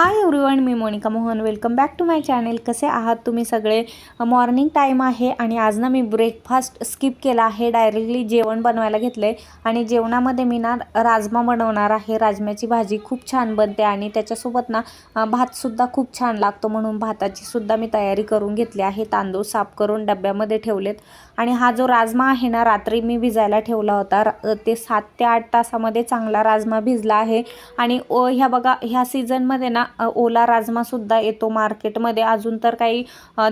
High everyone me Monika Mohan. Welcome back to my channel कसे आहात तुम्ही सगळे? मॉर्निंग टाईम आहे आणि आज ना मी ब्रेकफास्ट स्किप केला आहे. डायरेक्टली जेवण बनवायला घेतलं आहे आणि जेवणामध्ये मी ना राजमा बनवणार आहे. राजम्याची भाजी खूप छान बनते आणि त्याच्यासोबत ना भातसुद्धा खूप छान लागतो म्हणून भाताची सुद्धा मी तयारी करून घेतली आहे. तांदूळ साफ करून डब्यामध्ये ठेवलेत. आणि हा जो राजमा आहे ना रात्री मी भिजायला ठेवला होता. ते सात ते आठ तासामध्ये चांगला राजमा भिजला आहे. आणि ओ ह्या बघा ह्या सीझनमध्ये ना ओला राजमासुद्धा येतो मार्केटमध्ये. अजून तर काही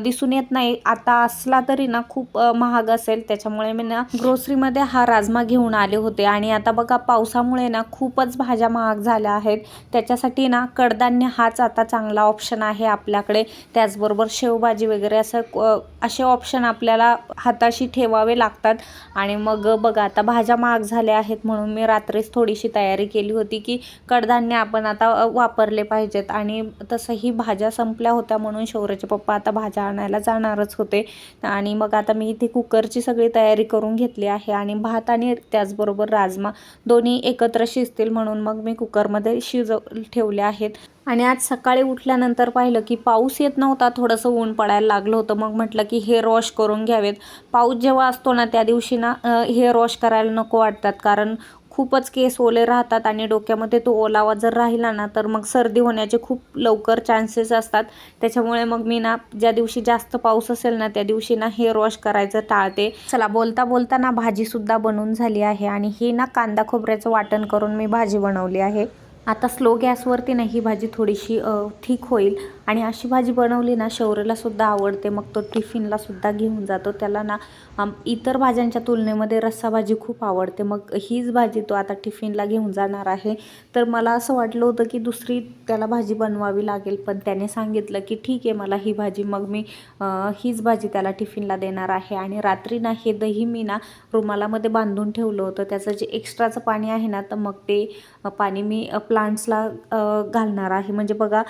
दिसून येत नाही. आता असला तरी ना खूप महाग असेल. त्याच्यामुळे मी ना ग्रोसरीमध्ये हा राजमा घेऊन आले होते. आणि आता बघा पावसामुळे ना खूपच भाज्या महाग झाल्या आहेत. त्याच्यासाठी ना कडधान्य हाच आता चांगला ऑप्शन आहे आपल्याकडे. त्याचबरोबर शेवभाजी वगैरे असं असे ऑप्शन आपल्याला हाताशी ठेवावे लागतात. आणि मग बघा आता भाज्या महाग झाल्या आहेत म्हणून मी रात्रीच थोडीशी तयारी केली होती की कडधान्य आपण आता वापरले पाहिजेत. आणि तसंही भाज्या संपल्या होत्या म्हणून शौर्याचे पप्पा आता भाज्या आणायला जाणारच होते. आणि मग आता मी इथे कुकरची सगळी तयारी करून घेतली आहे आणि भात आणि त्याचबरोबर राजमा दोन्ही एकत्र शिजतील म्हणून मग मी कुकरमध्ये शिज ठेवले आहेत. आणि आज सकाळी उठल्यानंतर पाहिलं की पाऊस येत नव्हता थोडंसं ऊन पडायला लागलं होतं. मग म्हटलं की हेअर वॉश करून घ्यावेत. पाऊस जेव्हा असतो ना त्या दिवशी ना हेअर वॉश करायला नको वाटतात. कारण खूपच केस ओले राहतात आणि डोक्यामध्ये तो ओलावा जर राहिला ना तर मग सर्दी होण्याचे खूप लवकर चान्सेस असतात. त्याच्यामुळे मग मी ना ज्या दिवशी जास्त पाऊस असेल ना त्या दिवशी ना हेअर वॉश करायचं टाळते. चला बोलता बोलता ना भाजीसुद्धा बनवून झाली आहे आणि ही ना कांदा खोबऱ्याचं वाटण करून मी भाजी बनवली आहे. आता स्लो गॅसवरती ना ही भाजी थोडीशी ठीक होईल. आणि अशी भाजी बनवली ना शौर्यला सुद्धा आवडते. मग तो टिफिनला सुद्धा घेऊन जातो. त्याला ना इतर भाज्यांच्या तुलनेमध्ये रस्सा भाजी खूप आवडते. मग हीच भाजी तो आता टिफिनला घेऊन जाणार आहे. तर मला असं वाटलं होतं की दुसरी त्याला भाजी बनवावी लागेल पण त्याने सांगितलं की ठीक आहे मला ही भाजी मग मी हीच भाजी त्याला टिफिनला देणार आहे. आणि रात्री ना हे दही मी ना रुमालामध्ये बांधून ठेवलं होतं. त्याचं जे एक्स्ट्राचं पाणी आहे ना तर मग ते पाणी मी प्लांट्सला घालणार आहे. म्हणजे बघा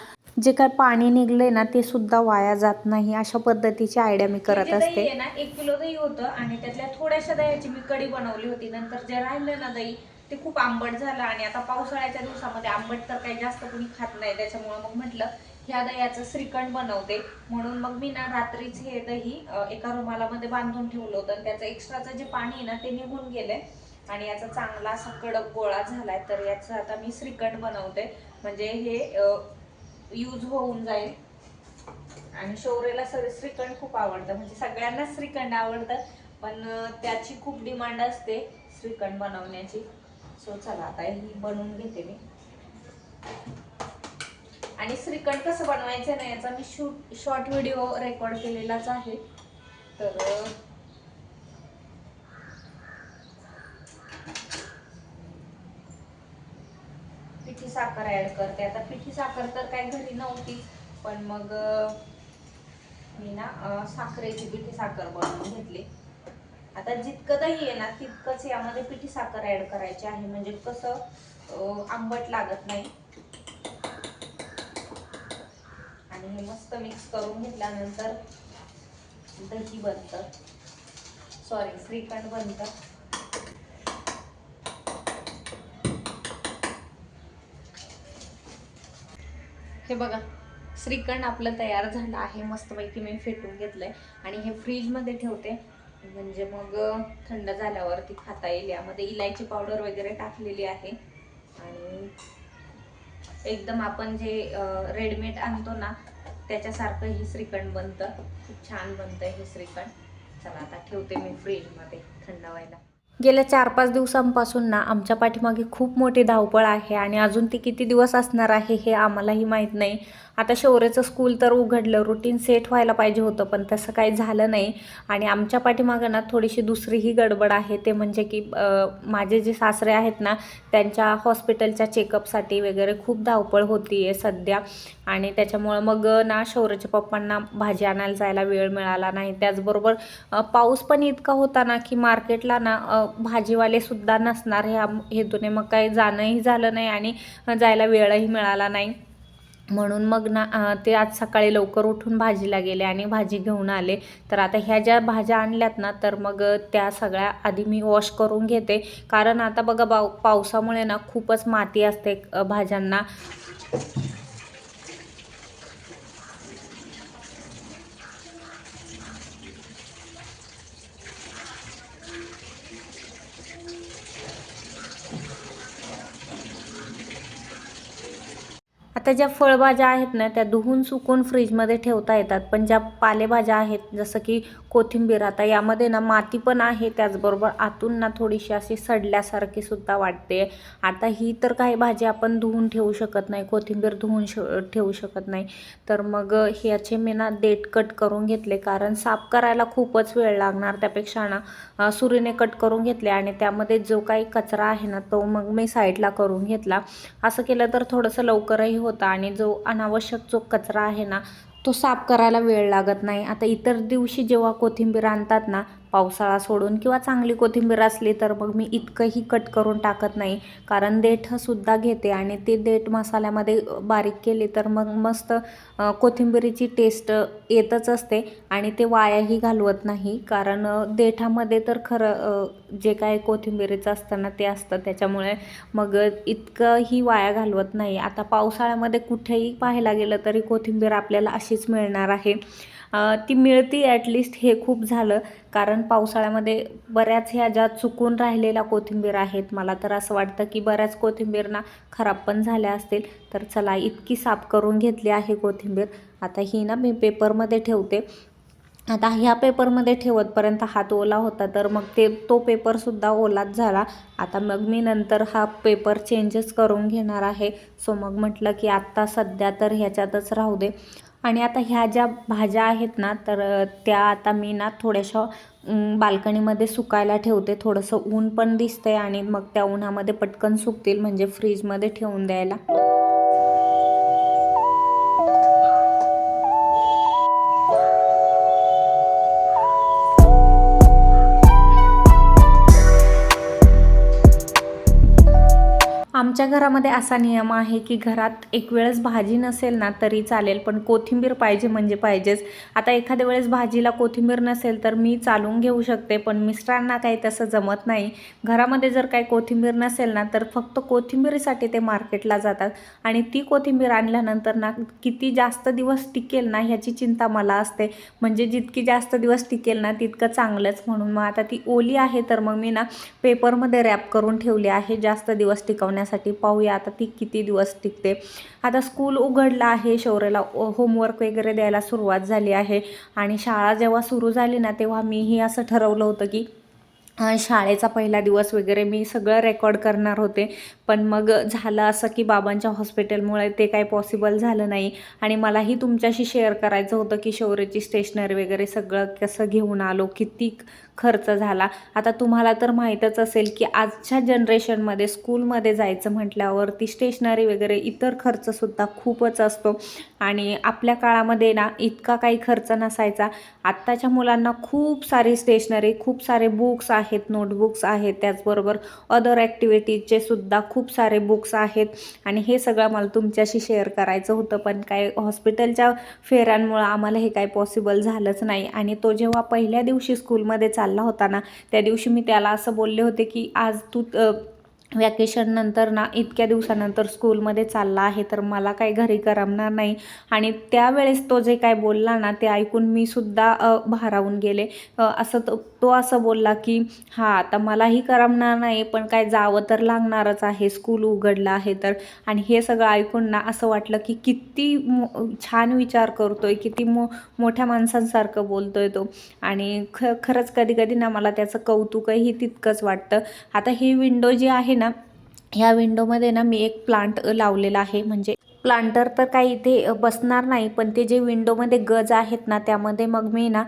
जे काय पाणी निघलंय ना ते सुद्धा वाया जात नाही. अशा पद्धतीची आयडिया मी करत असते. ना एक किलो दही होतं आणि त्यातल्या थोड्याशा दह्याची मी कढी बनवली होती. नंतर जे राहिलं ना दही ते खूप आंबट झालं आणि आता पावसाळ्याच्या दिवसामध्ये आंबट तर काही जास्त कोणी खात नाही. त्याच्यामुळे मग म्हटलं ह्या दह्याचं श्रीखंड बनवते. म्हणून मग मी ना रात्रीच हे दही एका रुमालामध्ये बांधून ठेवलं होतं आणि त्याचं एक्स्ट्राचं जे पाणी आहे ना ते निघून गेलंय. आणि याचा चांगला असा कडक गोळा झालाय. तर याचं आता मी श्रीखंड बनवते. म्हणजे हे यूज होऊन जाईल. आणि शौर्यला सर श्रीखंड खूप आवडतं. म्हणजे सगळ्यांनाच श्रीखंड आवडतं पण त्याची खूप डिमांड असते श्रीखंड बनवण्याची. सो चला आता ही बनवून घेते मी. आणि श्रीखंड कसं बनवायचं ना याचा मी शूट शॉर्ट व्हिडिओ रेकॉर्ड केलेलाच आहे. तर साखर ॲड करते. आता पिठी साखर तर काही घरी नव्हती पण मग मी ना साखरेची पिठी साखर बनवून घेतली. आता जितकं दही आहे ना तितकंच यामध्ये पिठी साखर ॲड करायची आहे. म्हणजे कसं आंबट लागत नाही. आणि हे मस्त मिक्स करून घेतल्यानंतर दही बनतं. सॉरी श्रीखंड बनतं. हे बघा श्रीखंड आपलं तयार झालं आहे मस्तपैकी मी फेटून घेतलं आहे आणि हे फ्रीजमध्ये ठेवते. म्हणजे मग थंड झाल्यावरती खाता येईल. यामध्ये इलायची पावडर वगैरे टाकलेली आहे. आणि एकदम आपण जे रेडीमेड आणतो ना त्याच्यासारखं हे श्रीखंड बनतं. खूप छान बनतं हे श्रीखंड. चला आता ठेवते मी फ्रीजमध्ये थंड व्हायला. गेल्या चार पाच दिवसांपासून ना आमच्या पाठीमागे खूप मोठी धावपळ आहे आणि अजून ती किती दिवस असणार आहे हे आम्हालाही माहीत नाही. आता शौर्याचं स्कूल तर उघडलं रुटीन सेट व्हायला पाहिजे होतं पण तसं काही झालं नाही. आणि आमच्या पाठीमागं ना थोडीशी दुसरीही गडबड आहे. ते म्हणजे की माझे जे सासरे आहेत ना त्यांच्या हॉस्पिटलच्या चेकअपसाठी वगैरे खूप धावपळ होती आहे सध्या. आणि त्याच्यामुळं मग ना शौर्याच्या पप्पांना भाजी आणायला जायला वेळ मिळाला नाही. त्याचबरोबर पाऊस पण इतका होता ना की मार्केटला ना भाजीवालेसुद्धा भाजीवाले सुद्धा नसणार ह्या हेतूने. मग काही जाणंही झालं नाही आणि जायला वेळही मिळाला नाही. म्हणून मग ना ते आज सकाळी लवकर उठून भाजीला गेले आणि भाजी घेऊन आले. तर आता ह्या ज्या भाज्या आणल्यात ना तर मग त्या सगळ्या आधी मी वॉश करून घेते. कारण आता बघा पावसामुळे ना खूपच माती असते भाज्यांना. आता ज्या फळभाज्या आहेत ना त्या धुवून सुकून फ्रीजमध्ये ठेवता येतात. पण ज्या पालेभाज्या आहेत जसं की कोथिंबीर आता यामध्ये ना माती पण आहे त्याचबरोबर आतून ना थोडीशी अशी सडल्यासारखी सुद्धा वाटते. आता ही तर काही भाजी आपण धुवून ठेवू शकत नाही कोथिंबीर धुवून श ठेवू शकत नाही. तर मग ह्याचे मी ना देठ कट करून घेतले कारण साफ करायला खूपच वेळ लागणार. त्यापेक्षा ना सुरीने कट करून घेतले आणि त्यामध्ये जो काही कचरा आहे ना तो मग मी साईडला करून घेतला. असं केलं तर थोडंसं लवकरही होतं आणि जो अनावश्यक जो कचरा आहे ना तो साफ करायला वेळ लागत नाही. आता इतर दिवशी जेव्हा कोथिंबीर आणतात ना पावसाळा सोडून किंवा चांगली कोथिंबीर असली तर मग मी इतकंही कट करून टाकत नाही. कारण देठसुद्धा घेते आणि ते देठ मसाल्यामध्ये बारीक केली तर मग मस्त कोथिंबीरीची टेस्ट येतच असते आणि ते वायाही घालवत नाही. कारण देठामध्ये तर खरं जे काय कोथिंबीरीचं असतं ना ते असतं. त्याच्यामुळे मग इतकंही वाया घालवत नाही. आता पावसाळ्यामध्ये कुठेही पाहायला गेलं तरी कोथिंबीर आपल्याला अशीच मिळणार आहे. ती मिळती ॲटलिस्ट हे खूप झालं. कारण पावसाळ्यामध्ये बऱ्याच ह्या ज्या चुकून राहिलेल्या कोथिंबीर आहेत मला तर असं वाटतं की बऱ्याच कोथिंबीर ना खराब पण झाल्या असतील. तर चला इतकी साफ करून घेतली आहे कोथिंबीर. आता ही ना मी पेपरमध्ये ठेवते. आता ह्या पेपरमध्ये ठेवतपर्यंत हात ओला होता तर मग ते तो पेपरसुद्धा ओलाच झाला. आता मग मी नंतर हा पेपर चेंजेस करून घेणार आहे. सो मग म्हटलं की आत्ता सध्या तर ह्याच्यातच राहू दे. आणि आता ह्या ज्या भाज्या आहेत ना तर त्या आता मी ना थोड्याशा बाल्कनीमध्ये सुकायला ठेवते. थोडंसं ऊन पण दिसतंय आणि मग त्या उन्हामध्ये पटकन सुकतील म्हणजे फ्रीजमध्ये ठेवून द्यायला. आमच्या घरामध्ये असा नियम आहे की घरात एक वेळेस भाजी नसेल ना तरी चालेल पण कोथिंबीर पाहिजे म्हणजे पाहिजेच. आता एखाद्या वेळेस भाजीला कोथिंबीर नसेल तर मी चालून घेऊ शकते पण मिस्टरांना काही तसं जमत नाही. घरामध्ये जर काही कोथिंबीर नसेल ना तर फक्त कोथिंबीरीसाठी ते मार्केटला जातात आणि ती कोथिंबीर आणल्यानंतर ना किती जास्त दिवस टिकेल ना ह्याची चिंता मला असते. म्हणजे जितकी जास्त दिवस टिकेल ना तितकं चांगलंच म्हणून. मग आता ती ओली आहे तर मग मी ना पेपरमध्ये रॅप करून ठेवली आहे जास्त दिवस टिकवण्यासाठी. पाहूया. आता ती किती दिवस टिकते? आता स्कूल उघडलं आहे. शौर्यला होमवर्क वगैरे द्यायला सुरुवात झाली आहे. आणि शाळा जेव्हा सुरू झाली ना तेव्हा मीही असं ठरवलं होतं की शाळेचा पहिला दिवस वगैरे मी सगळं रेकॉर्ड करणार होते. पण मग झालं असं की बाबांच्या हॉस्पिटलमुळे ते काही पॉसिबल झालं नाही. आणि मलाही तुमच्याशी शेअर करायचं होतं की शौर्यची स्टेशनरी वगैरे सगळं कसं घेऊन आलो किती खर्च झाला. आता तुम्हाला तर माहीतच असेल की आजच्या जनरेशनमध्ये स्कूलमध्ये जायचं म्हटल्यावर ती स्टेशनरी वगैरे इतर खर्चसुद्धा खूपच असतो. आणि आपल्या काळामध्ये ना इतका काही खर्च नसायचा. आत्ताच्या मुलांना खूप सारी स्टेशनरी खूप सारे बुक्स आहेत आहेत नोटबुक्स आहेत त्याचबरोबर अदर ॲक्टिव्हिटीजचे सुद्धा खूप सारे बुक्स आहेत. आणि हे सगळं मला तुमच्याशी शेअर करायचं होतं पण काय हॉस्पिटलच्या फेऱ्यांमुळं आम्हाला हे काय पॉसिबल झालंच नाही. आणि तो जेव्हा पहिल्या दिवशी स्कूलमध्ये चालला होता ना त्या दिवशी मी त्याला असं बोलले होते की आज तू व्हॅकेशननंतर ना इतक्या दिवसानंतर स्कूलमध्ये चालला आहे तर मला काही घरी करमणार नाही. आणि त्यावेळेस तो जे काय बोलला ना ते ऐकून मी सुद्धा भारावून गेले. असं तो तो असं बोलला की हां आता मलाही करमणार नाही पण काय जावं तर लागणारच आहे. स्कूल उघडलं आहे तर. आणि हे सगळं ऐकून ना असं वाटलं की किती मो छान विचार करतोय किती मो मोठ्या माणसांसारखं बोलतोय तो. आणि ख खरंच कधी कधी ना मला त्याचं कौतुकही तितकंच वाटतं. आता ही विंडो जी आहे ना ह्या विंडोमध्ये ना मी एक प्लांट लावलेला आहे. म्हणजे प्लांटर तर काही इथे बसणार नाही पण ते जे विंडोमध्ये गज आहेत ना त्यामध्ये मग मी ना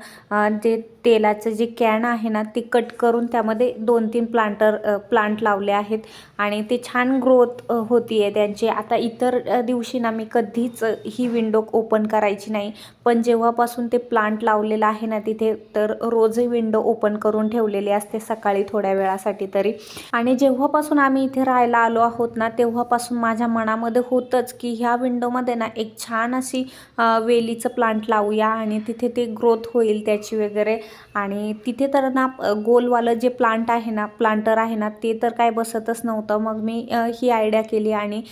ते तेलाचं जे कॅन आहे ना ते कट करून त्यामध्ये दोन तीन प्लांटर प्लांट लावले आहेत आणि ते छान ग्रोथ होती आहे त्यांची. आता इतर दिवशी ना मी कधीच ही विंडो ओपन करायची नाही. पण जेव्हापासून ते प्लांट लावलेलं आहे ना तिथे तर रोजही विंडो ओपन करून ठेवलेली असते सकाळी थोड्या वेळासाठी तरी. आणि जेव्हापासून आम्ही इथे राहायला आलो आहोत ना तेव्हापासून माझ्या मनामध्ये होतंच की ह्या विंडोमध्ये ना एक छान अशी वेलीचं प्लांट लावूया आणि तिथे ते ग्रोथ होईल त्याची वगैरे. आणि तिथे तर ना गोलवालं जे प्लांट आहे ना प्लांटर आहे ना ते तर काय बसतच नव्हतं. मग मी ही आयडिया केली आणि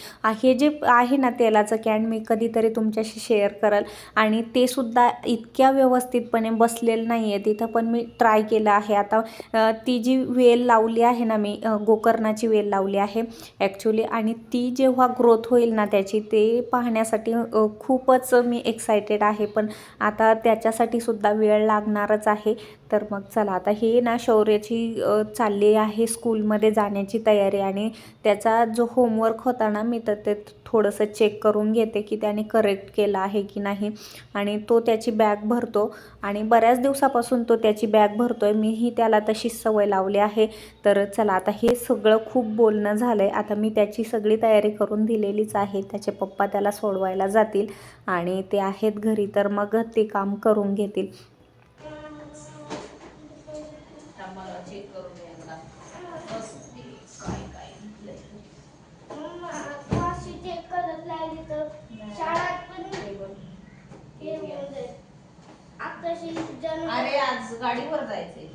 हे जे आहे ना तेलाचं कॅन मी कधीतरी तुमच्याशी शेअर करल. आणि ते सुद्धा इतक्या व्यवस्थितपणे बसलेलं नाही आहे तिथं पण मी ट्राय केलं आहे. आता ती जी वेल लावली आहे ना मी गोकर्णाची वेल लावली आहे ॲक्च्युली आणि ती जेव्हा ग्रोथ होईल ना त्याची ते पाहण्यासाठी खूपच मी एक्सायटेड आहे. पण आता त्याच्यासाठी सुद्धा वेळ लागणारच आहे. तर मग चला आता हे ना शौर्याची चालली आहे स्कूलमध्ये जाण्याची तयारी आणि त्याचा जो होमवर्क होता ना मी तर ते थोडंसं चेक करून घेते की त्याने करेक्ट केलं आहे की नाही आणि तो त्याची बॅग भरतो आणि बऱ्याच दिवसापासून तो त्याची बॅग भरतो आहे मीही त्याला तशीच सवय लावली आहे. तर चला आता हे सगळं खूप बोलणं झालं आहे आता मी त्याची सगळी तयारी करून दिलेलीच आहे. त्याचे पप्पा त्याला सोडवायला जातील आणि ते आहेत घरी तर मग ते काम करून घेतील मला चेक करून यायला बसते. काय काय घेतलंय. हे बघ. आज गाडीवर जायचंय?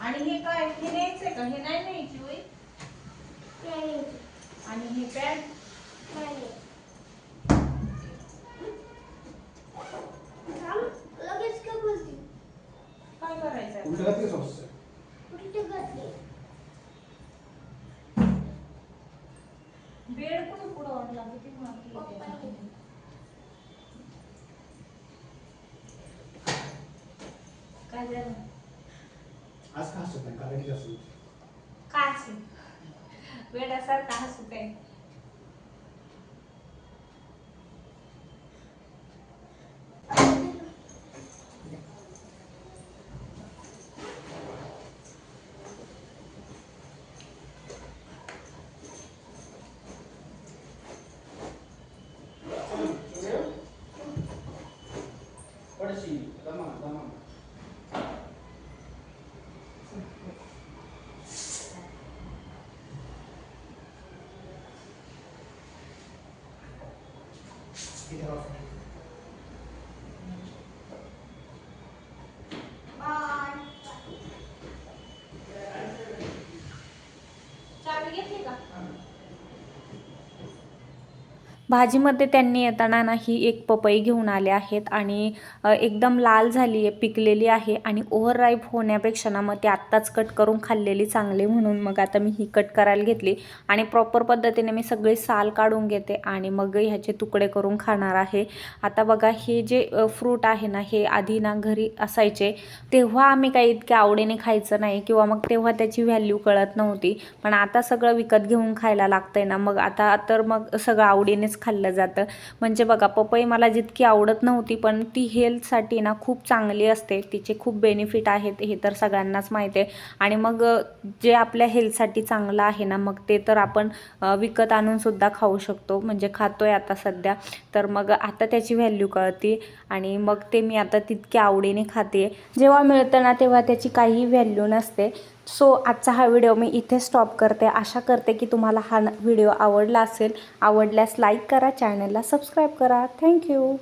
आणि हे काय हे न्यायचंय का? हे नाही न्यायची होय? आणि हे पॅन्ट? काय सॉस बेड कुठं पुढं वाटला किती माती आहे त्याच्यात. काय झालं आज का हसत नाही कारण की असं काय हसू? वेड्यासारखा हसू काय? you know, भाजीमध्ये त्यांनी येताना ना ही एक पपई घेऊन आले आहेत आणि एकदम लाल झाली आहे पिकलेली आहे आणि ओव्हर राईप होण्यापेक्षा ना मग ती आत्ताच कट करून खाल्लेली चांगली म्हणून मग आता मी ही कट करायला घेतली. आणि प्रॉपर पद्धतीने मी सगळी साल काढून घेते आणि मग ह्याचे तुकडे करून खाणार आहे. आता बघा हे जे फ्रूट आहे ना हे आधी ना घरी असायचे. तेव्हा आम्ही काही इतक्या आवडीने खायचं नाही किंवा मग तेव्हा त्याची व्हॅल्यू कळत नव्हती. पण आता सगळं विकत घेऊन खायला लागतंय ना मग आता तर मग सगळं आवडीनेच खाल्लं जातं. म्हणजे बघा पपई मला जितकी आवडत नव्हती पण ती हेल्थसाठी ना खूप चांगली असते. तिचे खूप बेनिफिट आहेत हे तर सगळ्यांनाच माहीत आहे. आणि मग जे आपल्या हेल्थसाठी चांगलं आहे ना मग ते तर आपण विकत आणून सुद्धा खाऊ शकतो. म्हणजे खातोय आता सध्या. तर मग आता त्याची व्हॅल्यू कळते. आणि मग ते मी आता तितक्या आवडीने खाते. जेव्हा मिळतं ना तेव्हा त्याची काही व्हॅल्यू नसते. सो आजचा हा व्हिडिओ मी इथे स्टॉप करते. आशा करते की तुम्हाला हा व्हिडिओ आवडला असेल. आवडल्यास लाईक करा चॅनलला सबस्क्राईब करा. थँक्यू